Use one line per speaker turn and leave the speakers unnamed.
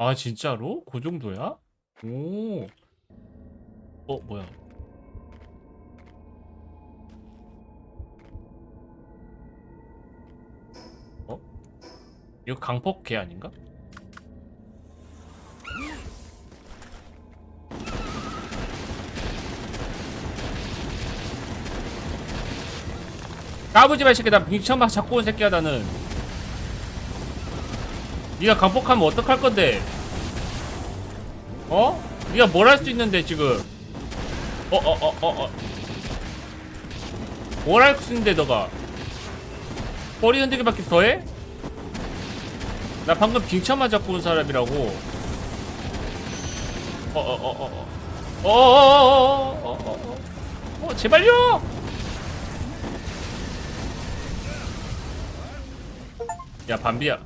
아 진짜로? 그 정도야? 오. 어 뭐야? 어? 이거 강폭 개 아닌가? 까부지 마 새끼 나 빙천막 잡고 온 새끼야 나는 니가 강폭하면 어떡할 건데? 어? 니가 뭘 할 수 있는데 지금? 어 어 어 어 어. 뭘 할 수 있는데 너가? 꼬리 흔들기밖에 더해? 나 방금 빙차 맞았고 온 사람이라고. 어 어 어 어 어. 어어어어어어어. 어 어, 제발요! 야 반비야.